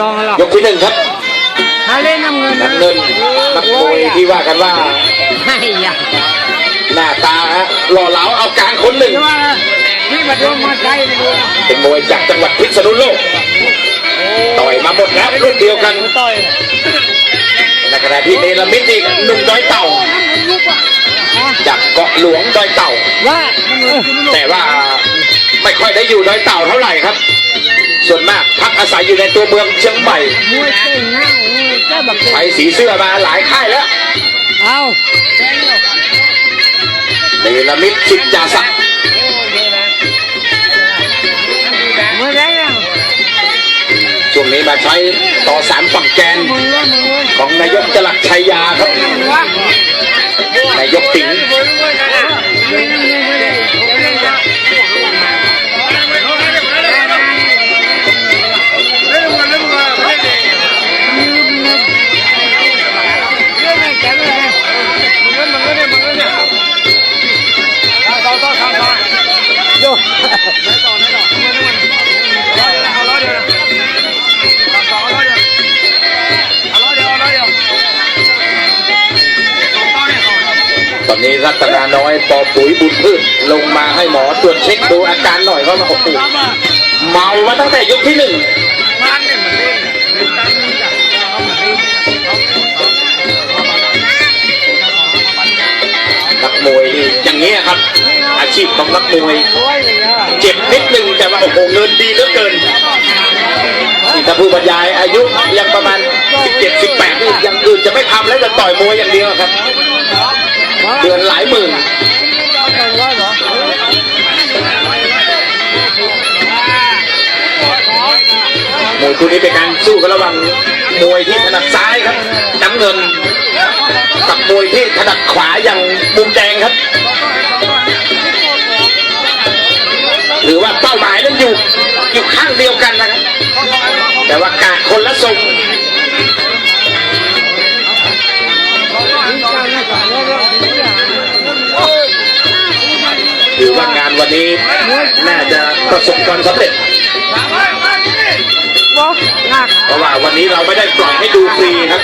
ลองหรอกยกที่หนึ่งครับถ้าเล่นน้ำเงินน้ำเงินนักมวยที่ว่ากันว่าให้ยาหน้าตาฮะหล่อเหลาเอาการคนหนึ่งที่ว่าที่มาดูมาใจไม่รู้เป็นมวยจากจังหวัดพิษณุโลกต่อยมาหมดแล้วรุ่นเดียวกันต่อยในขณะที่เนรมิตนี่หนุ่มดอยเต่าจากเกาะหลวงดอยเต่าว่าน้ำเงินแต่ว่าไม่ค่อยได้อยู่ดอยเต่าเท่าไหร่ครับ ส่วนมากพักอาศัยอยู่ในตัวเมืองเชียงใหม่มวยเก่งนะมวยเจ้าบักเก่งใช้สีเสื้อมาหลายค่ายแล้วเอาเนรมิตสิทธิ์จ่าศักดิ์มวยแรงนะช่วงนี้มาใช้ต่อสามฝั่งแกนมึงเลยมึงเลยของนายกจลักชัยยาครับวะนายกติ๋ง ตอนนี้รัตนาน้อยปอปุ๋ยบุญพืชลงมาให้หมอตรวจเช็คดูอาการหน่อยเขาบอกโอ้โหเมามาตั้งแต่ยกที่หนึ่งนักมวยนี่อย่างนี้ครับ อาชีพของนักมวย เจ็บนิดนึงแต่ว่าโอ้โหเงินดีเหลือเกินนี่ถ้าผู้บรรยายอายุยังประมาณ17 18นี่ย่างอื่นจะไม่ทำแล้วจะต่อยมวยอย่างเดียวครับ เดือนหลายหมื่นมวยคู่นี้เป็นการสู้กันระหว่างมวยที่ถนัดซ้ายครับน้ำเงิน กับมวยที่ถนัดขวาอย่างมุมแดงครับหรือว่าเป้าหมายนั้นอยู่อยู่ข้างเดียวกันนะครับแต่ว่ากาดคนละทรง วันนี้น่าจะประสบความสำเร็จ เพราะว่าวันนี้เราไม่ได้ปล่อยให้ดูฟรีครับ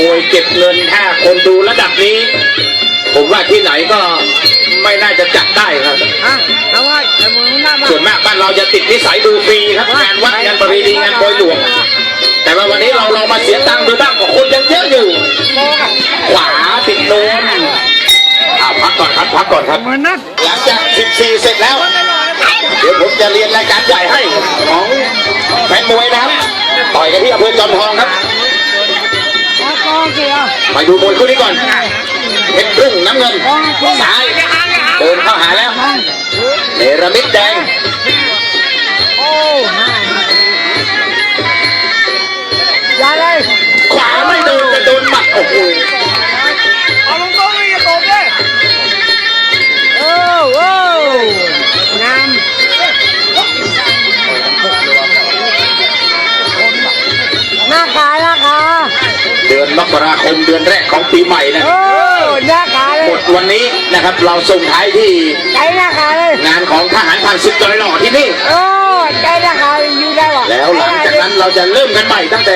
มวยเก็บเงินถ้าคนดูระดับนี้ ผมว่าที่ไหนก็ไม่น่าจะจัดได้ครับ ส่วนมากบ้านเราจะติดนิสัยดูฟรีครับงานวัดงานประเพณีงานโปรยหลวง แต่ว่าวันนี้เราเรามาเสียตังค์ดูบ้างก็คนยังเยอะอยู่ ขวาติดโน้น พักก่อนครับพักก่อนครับมันนัดหลังจาก 14 เสร็จแล้ว เดี๋ยวผมจะเรียนรายการใหญ่ให้ของแฟนมวยนะครับต่อยกันที่อำเภอจอมทองครับก็เกี่ยวมาดูมวยคู่นี้ก่อนเพชรรุ่งน้ำเงินซ้ายเดินเข้าหาแล้ว เนรมิตแดง กราคมเดือนแรกของปีใหม่นะโอ้หน้าขาเลยหมดวันนี้นะครับเราส่งท้ายที่ใจหน้าขาเลย งานของทหารผ่านศึกจอยหล่อที่นี่โอ้ใจหน้าขาอยู่ได้หรอแล้วหลังจากนั้นเราจะเริ่มกันใหม่ตั้งแต่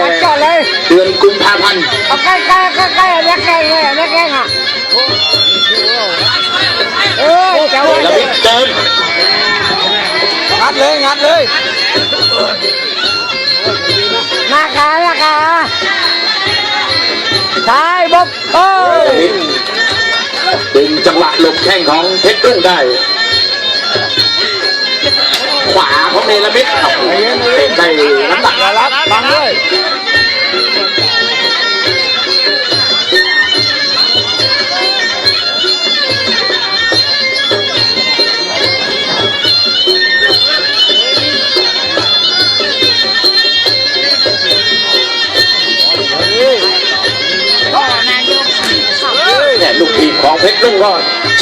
เดือนกุมภาพันธ์เอาใกล้ใกล้ใกล้ใกล้นักแข่งเลยนักแข่งอะเออเจ้าเนรมิตเดินงัดเลยงัดเลย ซ้ายบ๊อบโอ้เนรมิตดึงจังหวะหลบแข้งของเพชรรุ่งได้ ขวาของเนรมิตโอ้โหเป็นได้น้ำหนักรับบังด้วยเนี่ย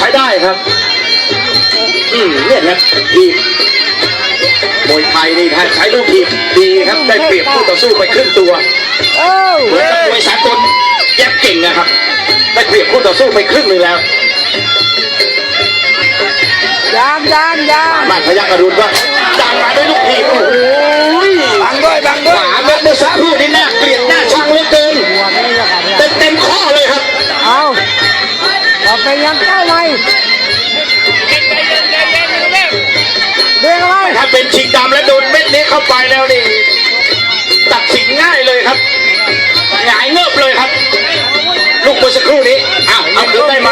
ช้ได้ครับ อืมเนี่ยนะทีมมวยไทยนี่ถ้าใช้ลูกทีมดีครับ ได้เปรียบคู่ต่อสู้ไปครึ่งตัวโอ้เหมือนกับมวยสากลแยกเก่งนะครับ ได้เปรียบคู่ต่อสู้ไปครึ่งหนึ่งแล้วยามยามยามบ้านพยักอรุณก็ดังมาด้วยลูกทีมโอ้โห ไมเด้งไรถ้าเป็นชิงดำแล้วโดนเม็ดนี้เข้าไปแล้วนี่ตัดสินง่ายเลยครับหงายเงือบเลยครับ ลูกเมื่อสักครู่นี้อ้าวเอาได้ไหม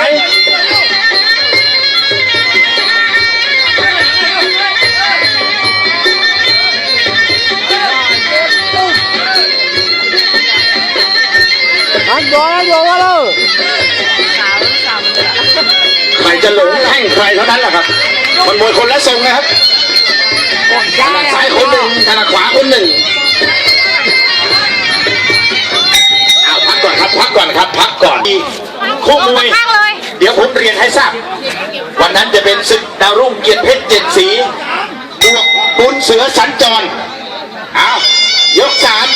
ใครจะหลงแข้งใครเท่านั้นแหละครับ มันมวยคนละทรงนะครับถนัดซ้ายคนหนึ่งถนัดขวาคนหนึ่งอ้าวพักก่อนครับพักก่อนครับพักก่อนคู่มวยข้างเลยเดี๋ยวผมเรียนให้ทราบ วันนั้นจะเป็นศึกดาวรุ่งเกียรติเพชรเจ็ดสีบวกบุญเสือสัญจรอ้าวยกสาม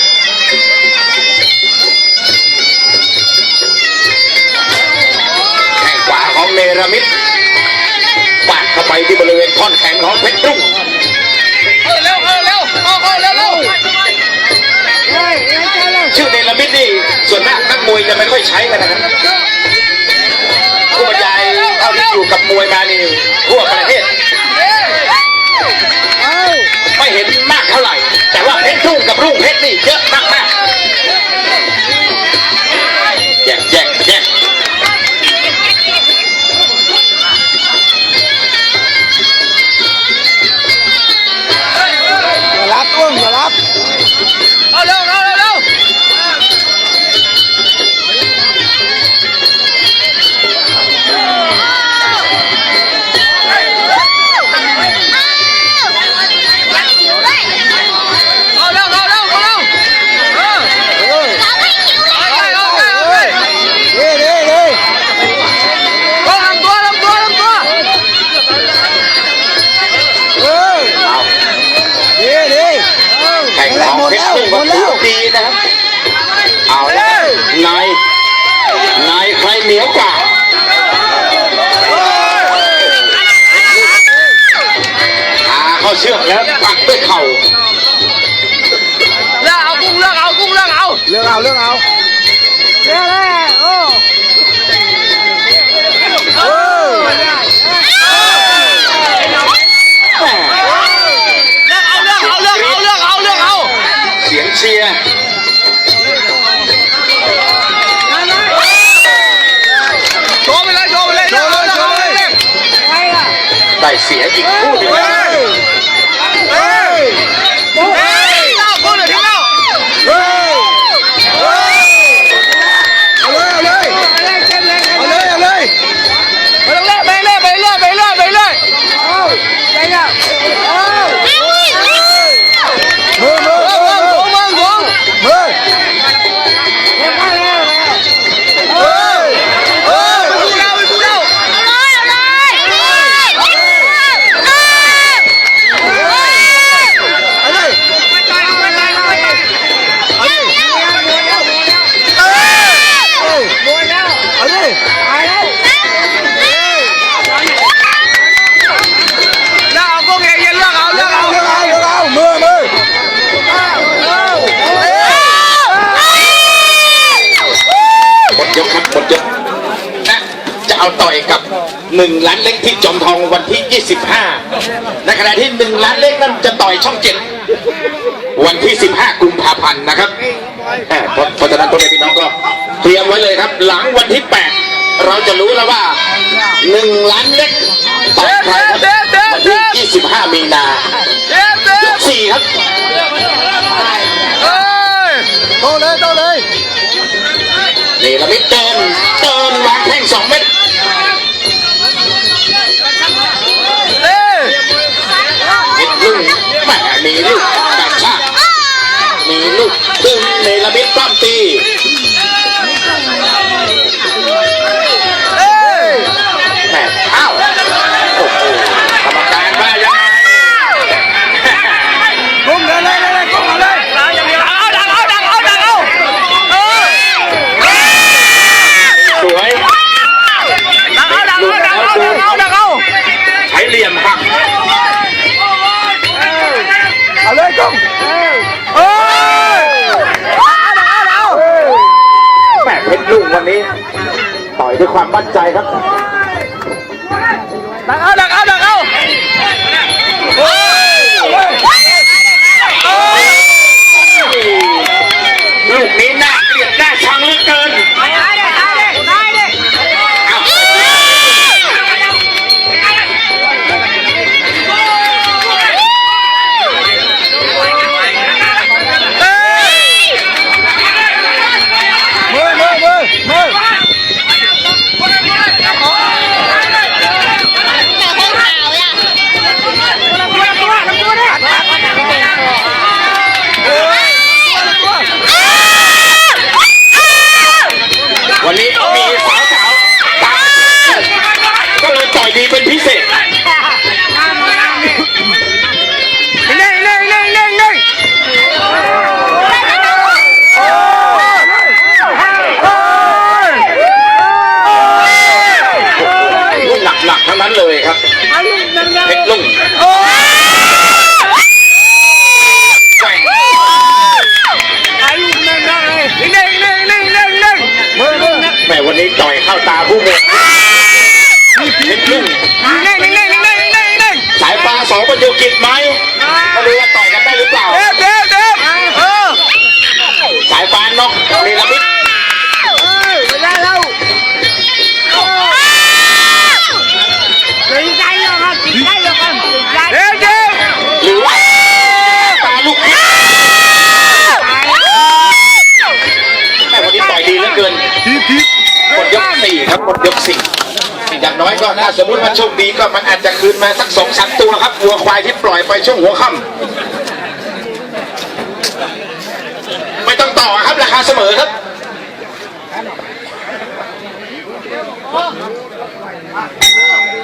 ไปที่บริเวณท่อนแขนของเพชรรุ่งเร็วเร็วเร็วเร็วเร็วเฮ้ยเร็วเร็วชื่อเนรมิตนี่ส่วนมากนักมวยจะไม่ค่อยใช้กันนะครับผู้บรรยายเท่าที่อยู่กับมวยมานี่ทั่วประเทศเอาไม่เห็นมากเท่าไหร่ แต่ว่าเพชรรุ่งกับรุ่งเพชรนี่เยอะมากมาก เลืองเอาเลือกเอาเลือก หนึ่งล้านเล็กที่จอมทองวันที่ 25 ในขณะที่หนึ่งล้านเล็กนั้นจะต่อยช่องเจ็ดวันที่ 15 กุมภาพันธ์นะครับแหม่เพราะเพราะฉะนั้นตัวเด็กพี่น้องก็เตรียมไว้เลยครับ หลังวันที่ 8 เราจะรู้แล้วว่าหนึ่งล้านเล็กต่อยใครครับวันที่ 25 มีนาเจ็บเจ็ยบกสี่ครับเอ้ยโตเลยโตเลยนี่ละมิดเดินเดินวางแข้งสองเม็ด ด้วยความมั่นใจครับ Itlog. Oh! ถ้าสมมติมันโชคดีก็มันอาจจะคืนมาสักสองสามตัวครับวัวควายที่ปล่อยไปช่วงหัวค่ำไม่ต้องต่อครับราคาเสมอครับ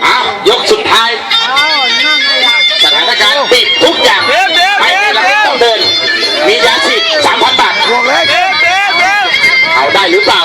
อ้าวยกสุดท้ายสถานการณ์ปิดทุกอย่างเด็บเด็บไม่เด็บมีเด็เราบต้องเดิน มียาฉีดสามพันบาทบวกเลยเด็บเด็บเด็บเอาได้หรือเปล่า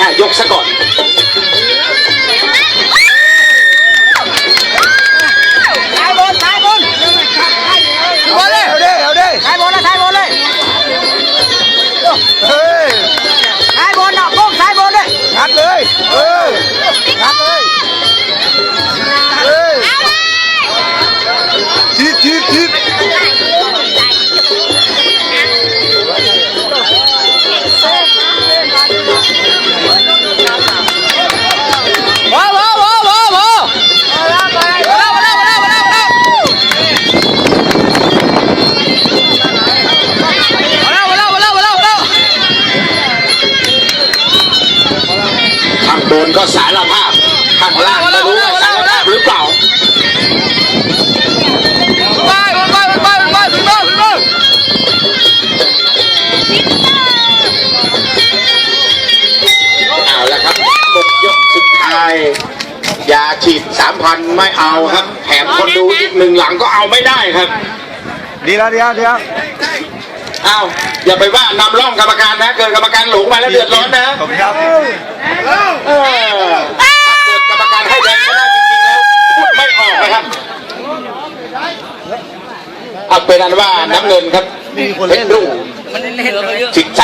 อ่ยกซะก่อน กสุดท้ายยาฉีดสามพันไม่เอาครับ แถมคนดูอีกหนึ่งหลังก็เอาไม่ได้ครับ ดีแล้วดีแล้วดีแล้วอ้าวอย่าไปว่านำร่องกรรมการนะ เกิดกรรมการหลงมาแล้วเดือดร้อนนะขอบคุณครับเออถ้าเกิดกรรมการให้แดงชนะจริงๆแล้วพูดไม่ออกนะครับเอาเป็นอันว่าน้ำเงินครับเพชรรุ่งสิทธิ์ใจ